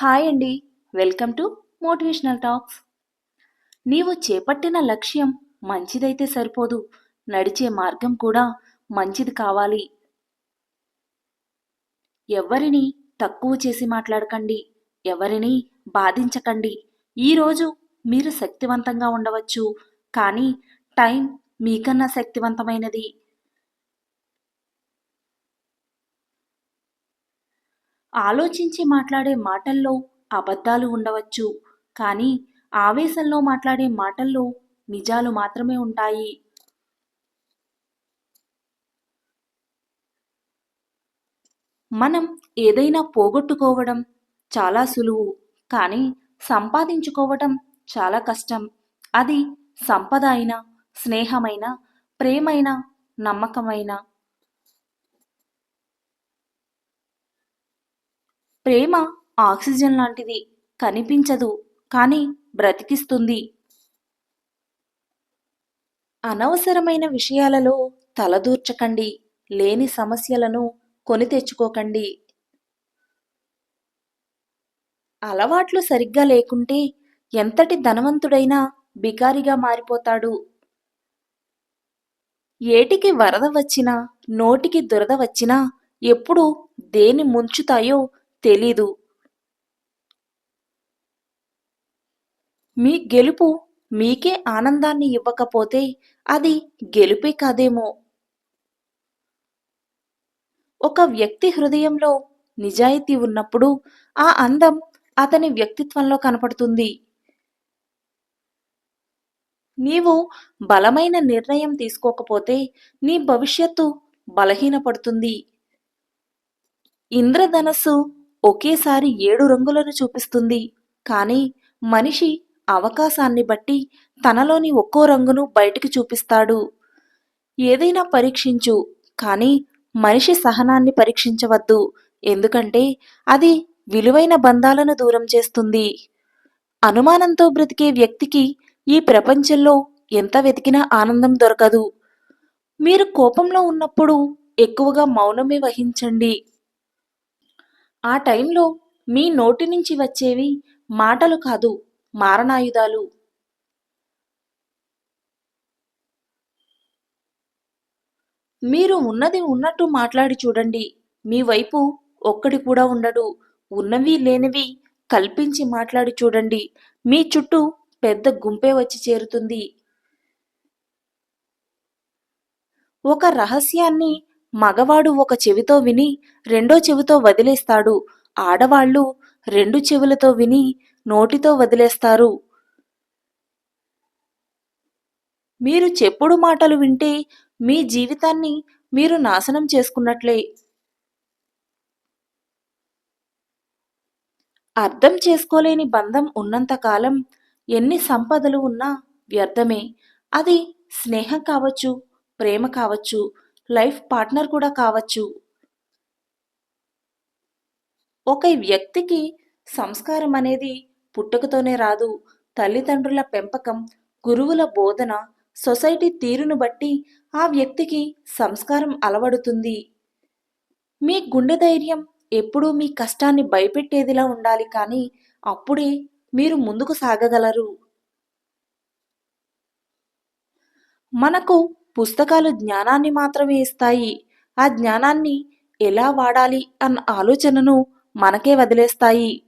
Hi అండి. Welcome to motivational talks. నీవు చేపట్టిన లక్ష్యం మంచిదైతే సరిపోదు. నడిచే మార్గం కూడా మంచిది కావాలి. ఎవరిని తక్కువ చేసి మాట్లాడకండి. ఎవరిని బాధించకండి. ఈరోజు మీరు శక్తివంతంగా ఉండవచ్చు. కానీ టైం మీకన్నా శక్తివంతమైనది. ఆలోచించి మాట్లాడే మాటల్లో అబద్ధాలు ఉండవచ్చు. కానీ ఆవేశంలో మాట్లాడే మాటల్లో నిజాలు మాత్రమే ఉంటాయి. మనం ఏదైనా పోగొట్టుకోవడం చాలా సులువు కానీ సంపాదించుకోవటం చాలా కష్టం. అది సంపద అయినా స్నేహమైన ప్రేమైన నమ్మకమైన ప్రేమ ఆక్సిజన్ లాంటిది కనిపించదు కానీ బ్రతికిస్తుంది. అనవసరమైన విషయాలలో తలదూర్చకండి లేని సమస్యలను కొని తెచ్చుకోకండి. అలవాట్లు సరిగ్గా లేకుంటే ఎంతటి ధనవంతుడైనా బికారిగా మారిపోతాడు. ఏటికి వరద వచ్చినా నోటికి దురద వచ్చినా ఎప్పుడు దేని ముంచుతాయో తెలీదు. మీ గెలుపు మీకే ఆనందాన్ని ఇవ్వకపోతే అది గెలుపే కాదేమో. ఒక వ్యక్తి హృదయంలో నిజాయితీ ఉన్నప్పుడు ఆ అందం అతని వ్యక్తిత్వంలో కనపడుతుంది. నీవు బలమైన నిర్ణయం తీసుకోకపోతే నీ భవిష్యత్తు బలహీనపడుతుంది. ఇంద్రధనస్సు ఒకేసారి ఏడు రంగులను చూపిస్తుంది. కానీ మనిషి అవకాశాన్ని బట్టి తనలోని ఒక్కో రంగును బయటికి చూపిస్తాడు. ఏదైనా పరీక్షించు కానీ మనిషి సహనాన్ని పరీక్షించవద్దు. ఎందుకంటే అది విలువైన బంధాలను దూరం చేస్తుంది. అనుమానంతో బ్రతికే వ్యక్తికి ఈ ప్రపంచంలో ఎంత వెతికినా ఆనందం దొరకదు. మీరు కోపంలో ఉన్నప్పుడు ఎక్కువగా మౌనమే వహించండి. ఆ టైంలో మీ నోటి నుంచి వచ్చేవి మాటలు కాదు మారణాయుధాలు. మీరు ఉన్నది ఉన్నట్టు మాట్లాడి చూడండి. మీ వైపు ఒక్కడి కూడా ఉండడు. ఉన్నవి లేనివి కల్పించి మాట్లాడి చూడండి. మీ చుట్టూ పెద్ద గుంపే వచ్చి చేరుతుంది. ఒక రహస్యాన్ని మగవాడు ఒక చెవితో విని రెండో చెవితో వదిలేస్తాడు. ఆడవాళ్ళు రెండు చెవులతో విని నోటితో వదిలేస్తారు. మీరు చెప్పుడు మాటలు వింటే మీ జీవితాన్ని మీరు నాశనం చేసుకున్నట్లే. అర్థం చేసుకోలేని బంధం ఉన్నంతకాలం ఎన్ని సంపదలు ఉన్నా వ్యర్థమే. అది స్నేహం కావచ్చు ప్రేమ కావచ్చు లైఫ్ పార్ట్నర్ కూడా కావచ్చు. ఒక వ్యక్తికి సంస్కారం అనేది పుట్టుకతోనే రాదు. తల్లిదండ్రుల పెంపకం గురువుల బోధన సొసైటీ తీరును బట్టి ఆ వ్యక్తికి సంస్కారం అలవడుతుంది. మీ గుండె ధైర్యం ఎప్పుడూ మీ కష్టాన్ని భయపెట్టేదిలా ఉండాలి కానీ అప్పుడే మీరు ముందుకు సాగగలరు. మనకు పుస్తకాలు జ్ఞానాన్ని మాత్రమే ఇస్తాయి. ఆ జ్ఞానాన్ని ఎలా వాడాలి అన్న ఆలోచనను మనకే వదిలేస్తాయి.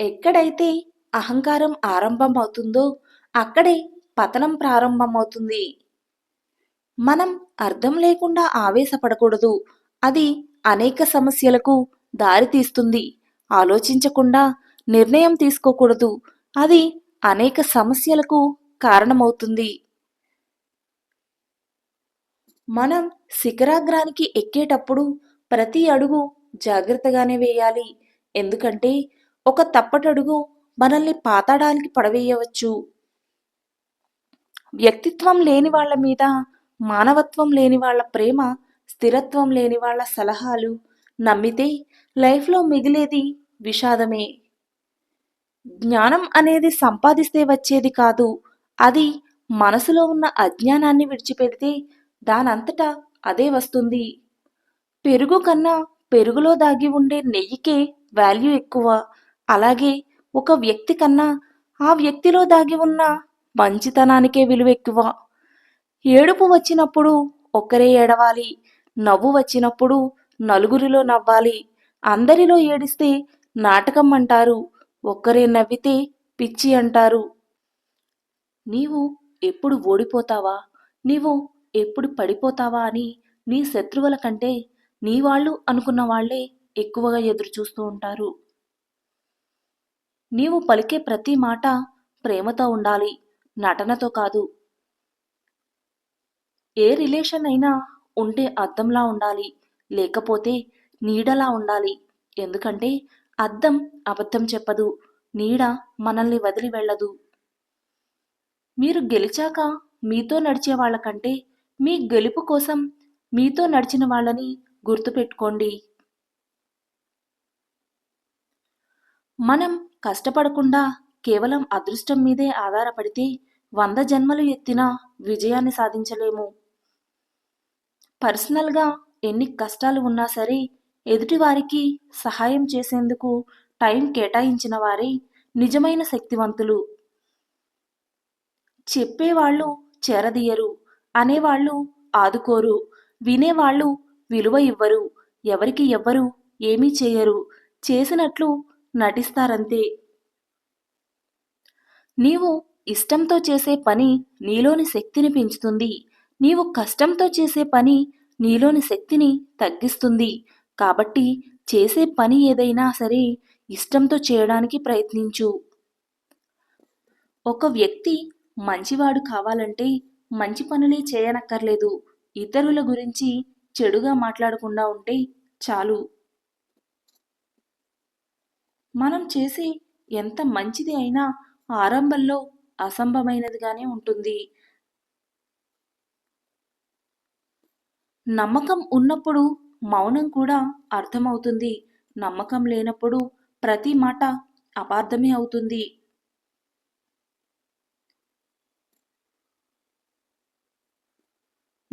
ఎక్కడైతే అహంకారం ఆరంభం అవుతుందో అక్కడే పతనం ప్రారంభమవుతుంది. మనం అర్థం లేకుండా ఆవేశపడకూడదు. అది అనేక సమస్యలకు దారితీస్తుంది ఆలోచించకుండా నిర్ణయం తీసుకోకూడదు. అది అనేక సమస్యలకు కారణమవుతుంది. మనం శిఖరాగ్రానికి ఎక్కేటప్పుడు ప్రతి అడుగు జాగ్రత్తగానే వేయాలి. ఎందుకంటే ఒక తప్పటడుగు మనల్ని పాతాడానికి పడవేయవచ్చు. వ్యక్తిత్వం లేని వాళ్ళ మీద మానవత్వం లేని వాళ్ళ ప్రేమ స్థిరత్వం లేని వాళ్ళ సలహాలు నమ్మితే లైఫ్లో మిగిలేది విషాదమే. జ్ఞానం అనేది సంపాదిస్తే వచ్చేది కాదు. అది మనసులో ఉన్న అజ్ఞానాన్ని విడిచిపెడితే దానంతటా అదే వస్తుంది. పెరుగు కన్నా పెరుగులో దాగి ఉండే నెయ్యికే వాల్యూ ఎక్కువ. అలాగే ఒక వ్యక్తి కన్నా ఆ వ్యక్తిలో దాగి ఉన్న మంచితనానికే విలువ ఎక్కువ. ఏడుపు వచ్చినప్పుడు ఒక్కరే ఏడవాలి నవ్వు వచ్చినప్పుడు నలుగురిలో నవ్వాలి. అందరిలో ఏడిస్తే నాటకం అంటారు ఒక్కరే నవ్వితే పిచ్చి అంటారు. నీవు ఎప్పుడు ఓడిపోతావా? నీవు ఎప్పుడు పడిపోతావా అని నీ శత్రువుల కంటే నీ వాళ్ళు అనుకున్న వాళ్ళే ఎక్కువగా ఎదురు చూస్తూ ఉంటారు. నీవు పలికే ప్రతి మాట ప్రేమతో ఉండాలి నటనతో కాదు. ఏ రిలేషన్ అయినా ఉంటే అద్దంలా ఉండాలి లేకపోతే నీడలా ఉండాలి. ఎందుకంటే అద్దం అబద్ధం చెప్పదు నీడ మనల్ని వదిలి వెళ్ళదు. మీరు గెలిచాక మీతో నడిచే వాళ్ళకంటే మీ గెలుపు కోసం మీతో నడిచిన వాళ్ళని గుర్తుపెట్టుకోండి. మనం కష్టపడకుండా కేవలం అదృష్టం మీదే ఆధారపడితే వంద జన్మలు ఎత్తిన విజయాన్ని సాధించలేము. పర్సనల్గా ఎన్ని కష్టాలు ఉన్నా సరే ఎదుటివారికి సహాయం చేసేందుకు టైం కేటాయించిన వారే నిజమైన శక్తివంతులు. చెప్పేవాళ్ళు చేరదీయరు. అనేవాళ్ళు ఆదుకోరు. వినేవాళ్ళు విలువ ఇవ్వరు. ఎవరికి ఎవ్వరు ఏమీ చేయరు. చేసినట్లు నటిస్తారంతే. నీవు ఇష్టంతో చేసే పని నీలోని శక్తిని పెంచుతుంది. నీవు కష్టంతో చేసే పని నీలోని శక్తిని తగ్గిస్తుంది. కాబట్టి చేసే పని ఏదైనా సరే ఇష్టంతో చేయడానికి ప్రయత్నించు. ఒక వ్యక్తి మంచివాడు కావాలంటే మంచి పనులే చేయనక్కర్లేదు. ఇతరుల గురించి చెడుగా మాట్లాడకుండా ఉంటే చాలు. మనం చేసే ఎంత మంచిది అయినా ఆరంభంలో అసంభమైనదిగానే ఉంటుంది. నమ్మకం ఉన్నప్పుడు మౌనం కూడా అర్థమవుతుంది. నమ్మకం లేనప్పుడు ప్రతి మాట అపార్థమే అవుతుంది.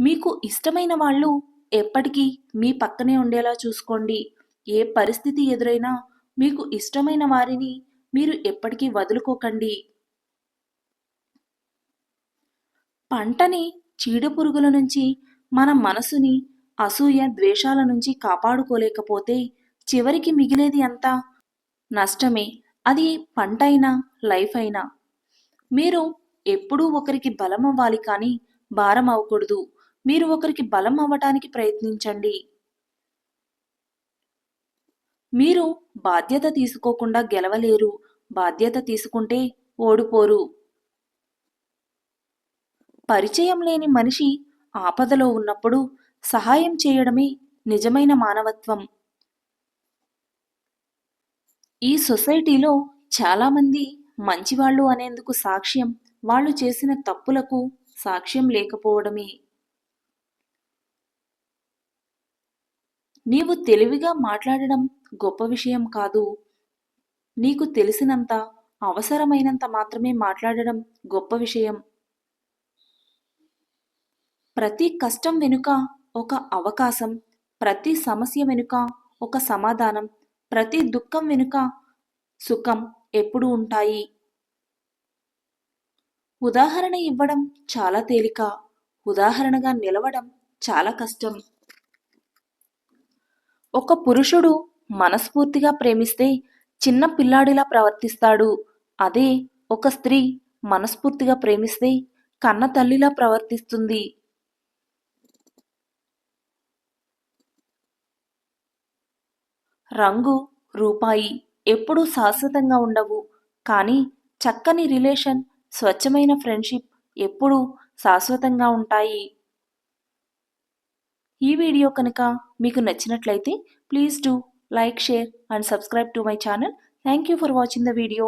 మీకు ఇష్టమైన వాళ్ళు ఎప్పటికీ మీ పక్కనే ఉండేలా చూసుకోండి. ఏ పరిస్థితి ఎదురైనా మీకు ఇష్టమైన వారిని మీరు ఎప్పటికీ వదులుకోకండి. పంటని చీడపురుగుల నుంచి మన మనసుని అసూయ ద్వేషాల నుంచి కాపాడుకోలేకపోతే చివరికి మిగిలేది అంతా నష్టమే. అది పంట అయినా లైఫ్ అయినా. మీరు ఎప్పుడూ ఒకరికి బలం అవ్వాలి కానీ భారం అవ్వకూడదు. మీరు ఒకరికి బలం అవ్వటానికి ప్రయత్నించండి. మీరు బాధ్యత తీసుకోకుండా గెలవలేరు. బాధ్యత తీసుకుంటే ఓడిపోరు. పరిచయం లేని మనిషి ఆపదలో ఉన్నప్పుడు సహాయం చేయడమే నిజమైన మానవత్వం. ఈ సొసైటీలో చాలామంది మంచివాళ్ళు అనేందుకు సాక్ష్యం వాళ్ళు చేసిన తప్పులకు సాక్ష్యం లేకపోవడమే. నీవు తెలివిగా మాట్లాడడం గొప్ప విషయం కాదు. నీకు తెలిసినంత అవసరమైనంత మాత్రమే మాట్లాడడం గొప్ప విషయం. ప్రతి కష్టం వెనుక ఒక అవకాశం ప్రతి సమస్య వెనుక ఒక సమాధానం ప్రతి దుఃఖం వెనుక సుఖం ఎప్పుడు ఉంటాయి. ఉదాహరణ ఇవ్వడం చాలా తేలిక ఉదాహరణగా నిలవడం చాలా కష్టం. ఒక పురుషుడు మనస్ఫూర్తిగా ప్రేమిస్తే చిన్న పిల్లాడిలా ప్రవర్తిస్తాడు. అదే ఒక స్త్రీ మనస్ఫూర్తిగా ప్రేమిస్తే కన్న తల్లిలా ప్రవర్తిస్తుంది. రంగు రూపాయి ఎప్పుడూ శాశ్వతంగా ఉండవు. కానీ చక్కని రిలేషన్ స్వచ్ఛమైన ఫ్రెండ్షిప్ ఎప్పుడూ శాశ్వతంగా ఉంటాయి. ఈ వీడియో కనుక మీకు నచ్చినట్లయితే please do like share and subscribe to my channel thank you for watching the video